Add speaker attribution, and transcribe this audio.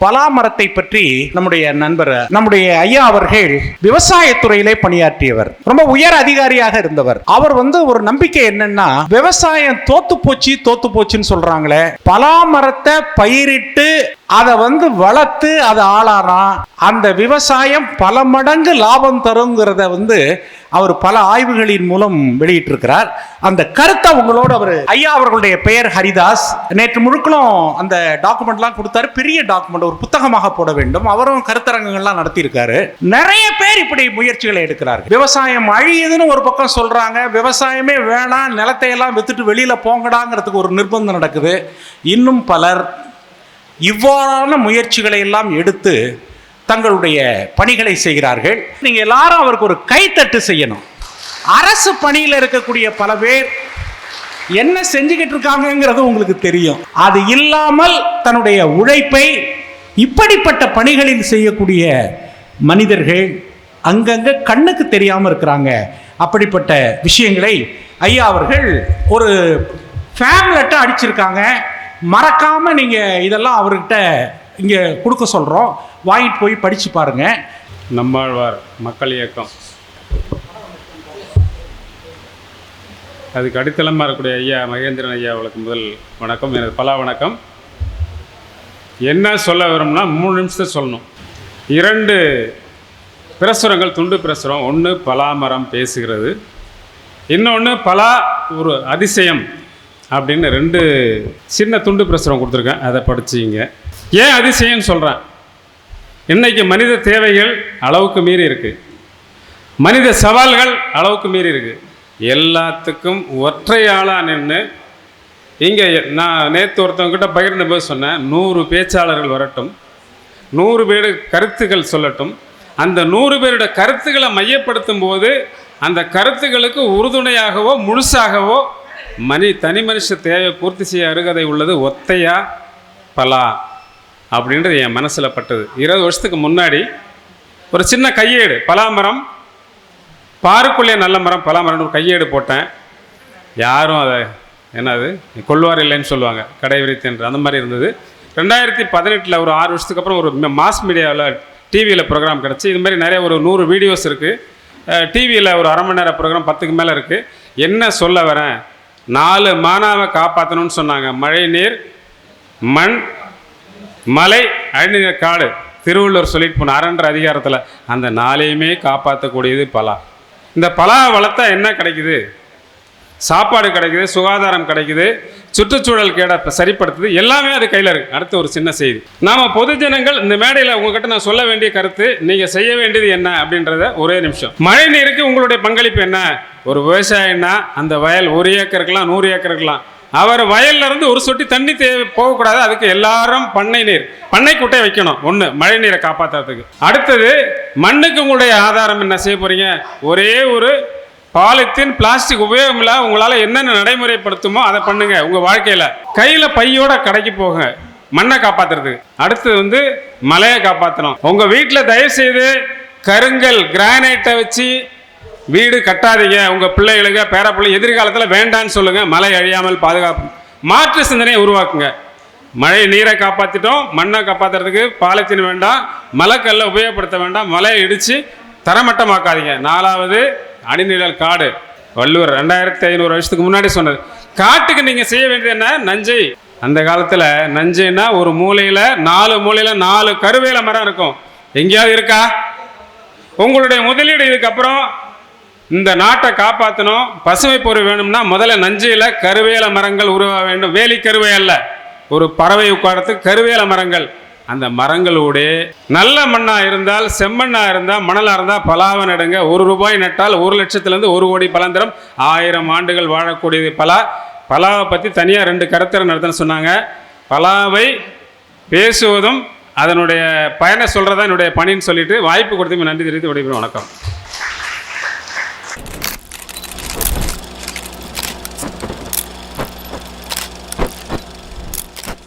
Speaker 1: பலாமரத்தை பற்றி நம்முடைய நண்பர் நம்முடைய ஐயா அவர்கள் விவசாயத்துறையிலே பணியாற்றியவர். ரொம்ப உயர் அதிகாரியாக இருந்தவர். அவர் வந்து ஒரு நம்பிக்கை என்னன்னா விவசாயம் தோத்து போச்சு தோத்து போச்சுன்னு சொல்றாங்களே. பலா மரத்தை பயிரிட்டு அதை வந்து வளர்த்து அதை ஆளானா அந்த விவசாயம் பல மடங்கு லாபம் தருங்கிறத வந்து அவர் பல ஆய்வுகளின் மூலம் வெளியிட்டிருக்கிறார். அந்த கருத்தை உங்களோட அவர் ஐயா அவர்களுடைய பெயர் ஹரிதாஸ். நேற்று முழுக்களும் அந்த டாக்குமெண்ட்லாம் கொடுத்தாரு. பெரிய டாக்குமெண்ட் ஒரு புத்தகமாக போட வேண்டும். அவரும் கருத்தரங்கங்கள்லாம் நடத்தியிருக்காரு. நிறைய பேர் இப்படி முயற்சிகளை எடுக்கிறார்கள். விவசாயம் அழியுதுன்னு ஒரு பக்கம் சொல்றாங்க. விவசாயமே வேணாம் நிலத்தையெல்லாம் வித்துட்டு வெளியில போங்கடாங்கிறதுக்கு ஒரு நிர்பந்தம் நடக்குது. இன்னும் பலர் இவ்வாறான முயற்சிகளை எல்லாம் எடுத்து தங்களுடைய பணிகளை செய்கிறார்கள். நீங்க எல்லாரும் அவருக்கு ஒரு கைத்தட்டு செய்யணும். அரசு பணியில் இருக்கக்கூடிய பல பேர் என்ன செஞ்சுக்கிட்டு இருக்காங்கங்கிறது உங்களுக்கு தெரியும். அது இல்லாமல் தன்னுடைய உழைப்பை இப்படிப்பட்ட பணிகளில் செய்யக்கூடிய மனிதர்கள் அங்கங்க கண்ணுக்கு தெரியாமல் இருக்கிறாங்க. அப்படிப்பட்ட விஷயங்களை ஐயா அவர்கள் ஒரு ஃபேம்லெட்டை அடிச்சிருக்காங்க. மறக்காமல் நீங்கள் இதெல்லாம் அவர்கிட்ட இங்கே கொடுக்க சொல்கிறோம் வாங்கிட்டு போய் படித்து பாருங்கள்
Speaker 2: நம்மாழ்வார் மக்கள் இயக்கம். அதுக்கு அடித்தளமாக இருக்கக்கூடிய ஐயா மகேந்திரன் ஐயா அவளுக்கு முதல் வணக்கம். எனது பல வணக்கம். என்ன சொல்ல வரோம்னா மூணு நிமிஷத்தை சொல்லணும். இரண்டு பிரசுரங்கள் துண்டு பிரசுரம். ஒன்று பலாமரம் பேசுகிறது. இன்னொன்று பலா ஒரு அதிசயம். அப்படின்னு ரெண்டு சின்ன துண்டு பிரசுரம் கொடுத்துருக்கேன். அதை படிச்சிங்க. ஏன் அதிசயம்னு சொல்கிறேன் இன்றைக்கி மனித தேவைகள் அளவுக்கு மீறி இருக்குது மனித சவால்கள் அளவுக்கு மீறி இருக்கு. எல்லாத்துக்கும் ஒற்றையாளாக நின்று இங்கே நான் நேற்று ஒருத்தவங்கிட்ட பகிர்ந்த போது சொன்னேன். நூறு பேச்சாளர்கள் வரட்டும். நூறு பேர் கருத்துக்கள் சொல்லட்டும். அந்த நூறு பேரோட கருத்துக்களை மையப்படுத்தும் போது அந்த கருத்துக்களுக்கு உறுதுணையாகவோ முழுசாகவோ மனி தனி மனுஷ தேவை பூர்த்தி செய்ய அருகதை உள்ளது ஒத்தையா? பலா. அப்படின்றது என் மனசில் பட்டது. இருபது வருஷத்துக்கு முன்னாடி ஒரு சின்ன கையேடு பலாமரம். பாருக்குள்ளே நல்ல மரம் பலாமரம்னு ஒரு கையேடு போட்டேன். யாரும் அதை என்னது? கொள்வார் இல்லைன்னு சொல்லுவாங்க. கடைவிரித்தன்று அந்த மாதிரி இருந்தது. ரெண்டாயிரத்தி பதினெட்டில் ஒரு ஆறு வருஷத்துக்கு அப்புறம் ஒரு மாஸ் மீடியாவில் டிவியில் ப்ரோக்ராம் கிடச்சி. இது மாதிரி நிறைய ஒரு நூறு வீடியோஸ் இருக்குது டிவியில் ஒரு அரை மணி நேரம் ப்ரோக்ராம் பத்துக்கு மேலே இருக்குது என்ன சொல்ல வரேன்? நாலு மானாவை காப்பாற்றணும்னு சொன்னாங்க. மழை நீர் மண் மலை அழிநீர் காடு. திருவள்ளுவர் சொல்லிட்டு போன அரன்ற அதிகாரத்தில் அந்த நாளையுமே காப்பாற்றக்கூடியது பலா. இந்த பலா வளர்த்தா என்ன கிடைக்குது? சாப்பாடு கிடைக்குது சுகாதாரம் கிடைக்குது சுற்றுச்சூழல் கேட சரிப்படுத்துது. எல்லாமே அது கையில் இருக்குது அடுத்து ஒரு சின்ன செய்தி. நாம் பொதுஜனங்கள் இந்த மேடையில் உங்ககிட்ட நான் சொல்ல வேண்டிய கருத்து நீங்கள் செய்ய வேண்டியது என்ன அப்படின்றத ஒரே நிமிஷம். மழை நீருக்கு உங்களுடைய பங்களிப்பு என்ன? ஒரு விவசாயம்னா அந்த வயல் ஒரு ஏக்கருக்கெல்லாம் நூறு ஏக்கருக்கெல்லாம். அவர் வயல்லேருந்து ஒரு சொட்டி தண்ணி தேவை போகக்கூடாது. அதுக்கு எல்லாரும் பண்ணை நீர் பண்ணை குட்டை வைக்கணும். ஒன்று மழை நீரை காப்பாற்றுறதுக்கு அடுத்தது மண்ணுக்கு உங்களுடைய ஆதாரம் என்ன செய்ய போகிறீங்க ஒரே ஒரு பாலித்தீன் பிளாஸ்டிக் உபயோகம் உங்களால் என்னென்ன நடைமுறைப்படுத்துமோ அதை பண்ணுங்க உங்கள் வாழ்க்கையில். கையில் பையோட கடைக்கு போங்க மண்ணை காப்பாத்துறதுக்கு. அடுத்தது வந்து மலையை காப்பாற்றணும் உங்கள் வீட்டில் தயவுசெய்து கருங்கல் கிரானைட்டை வச்சு வீடு கட்டாதீங்க. உங்கள் பிள்ளைகளுக்கு பேரப்பிள்ளை எதிர்காலத்தில் வேண்டான்னு சொல்லுங்கள் மழை அழியாமல் பாதுகாப்பு. மாற்று சிந்தனையை உருவாக்குங்க. மழை நீரை காப்பாற்றிட்டோம் மண்ணை காப்பாற்றுறதுக்கு பாலத்தீன் வேண்டாம் மலைக்கல்லை உபயோகப்படுத்த வேண்டாம் மலையை இடித்து தரமட்டமாக்காதீங்க. நாலாவது அணிநிழல் காடு. வள்ளுவர் ரெண்டாயிரத்தி ஐநூறு வருஷத்துக்கு முன்னாடி சொன்னது காட்டுக்கு நீங்கள் செய்ய வேண்டியது என்ன? நஞ்சை. அந்த காலத்தில் நஞ்சைன்னா ஒரு மூலையில் நாலு மூலையில் நாலு கருவேல மரம் இருக்கும். எங்கேயாவது இருக்கா? உங்களுடைய முதலீடு இதுக்கப்புறம் இந்த நாட்டை காப்பாற்றணும் பசுமை பொருள் வேணும்னா முதல்ல நஞ்சையில் கருவேல மரங்கள் உருவாக வேண்டும். வேலி கருவே அல்ல. ஒரு பறவை உட்காரத்துக்கு கருவேல மரங்கள். அந்த மரங்களோட நல்ல மண்ணாக இருந்தால் செம்மண்ணாக இருந்தால் மணலாக இருந்தால் பலாவை நடுங்க ஒரு ரூபாய் நட்டால் ஒரு லட்சத்துலேருந்து ஒரு கோடி பலந்திரம் ஆயிரம் ஆண்டுகள் வாழக்கூடியது பலா. பலாவை பற்றி தனியாக ரெண்டு கருத்தரை நடத்தன்னு சொன்னாங்க. பலாவை பேசுவதும் அதனுடைய பயனை சொல்கிறதா என்னுடைய பணின்னு சொல்லிட்டு வாய்ப்பு கொடுத்து நன்றி தெரிவித்து விடைபெறும் வணக்கம்.